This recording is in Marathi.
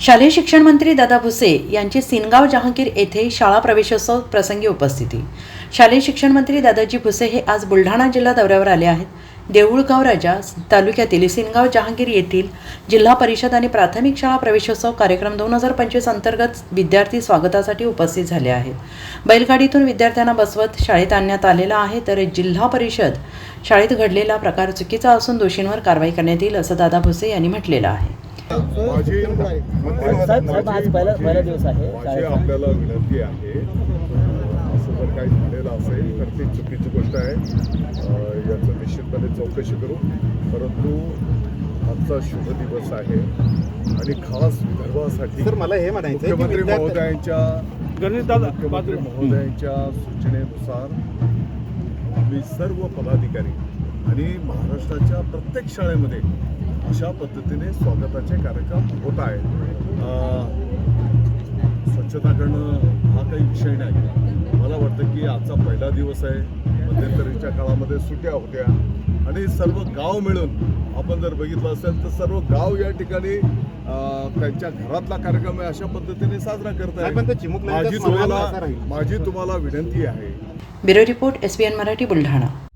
शालेय शिक्षण मंत्री दादा भुसे यांची सिनगाव जहांगीर येथे शाळा प्रवेशोत्सव प्रसंगी उपस्थिती. शालेय शिक्षण मंत्री दादाजी भुसे हे आज बुलढाणा जिल्हा दौऱ्यावर आले आहेत. देऊळगाव राजा तालुक्यातील सिनगाव जहांगीर येथील जिल्हा परिषद आणि प्राथमिक शाळा प्रवेशोत्सव कार्यक्रम दोन हजार पंचवीस अंतर्गत विद्यार्थी स्वागतासाठी उपस्थित झाले आहेत. बैलगाडीतून विद्यार्थ्यांना बसवत शाळेत आणण्यात आलेला आहे तर जिल्हा परिषद शाळेत घडलेला प्रकार चुकीचा असून दोषींवर कारवाई करण्यात येईल असं दादा भुसे यांनी म्हटलेलं आहे. माझी माझी. आपल्याला विनंती आहे. असं जर काही झालेलं असेल तर ती चुकीची गोष्ट आहे. याचं निश्चितपणे चौकशी करू. परंतु आजचा शुभ दिवस आहे. आणि खास विदर्भासाठी सर मला हे म्हणायचं आहे की मुख्यमंत्री महोदयांच्या मुख्यमंत्री महोदयांच्या सूचनेनुसार आम्ही सर्व पदाधिकारी आणि महाराष्ट्राच्या प्रत्येक शाळेमध्ये अशा पद्धतीने स्वागताचे कार्यक्रम होत आहेत. अं, स्वच्छता करणं हा काही विषय नाही. मला वाटतं की आजचा पहिला दिवस आहे. मध्यंतरीच्या काळामध्ये सुट्या होत्या. आणि सर्व गाव मिळून आपण जर बघितलं असेल तर सर्व गाव या ठिकाणी त्यांच्या घरातला कार्यक्रम आहे अशा पद्धतीने साजरा करत नाही, पण तो चिमुकल्यांचाच माझी माहोल तुम्हाला विनंती आहे. Bureau report S Marathi Buldhana.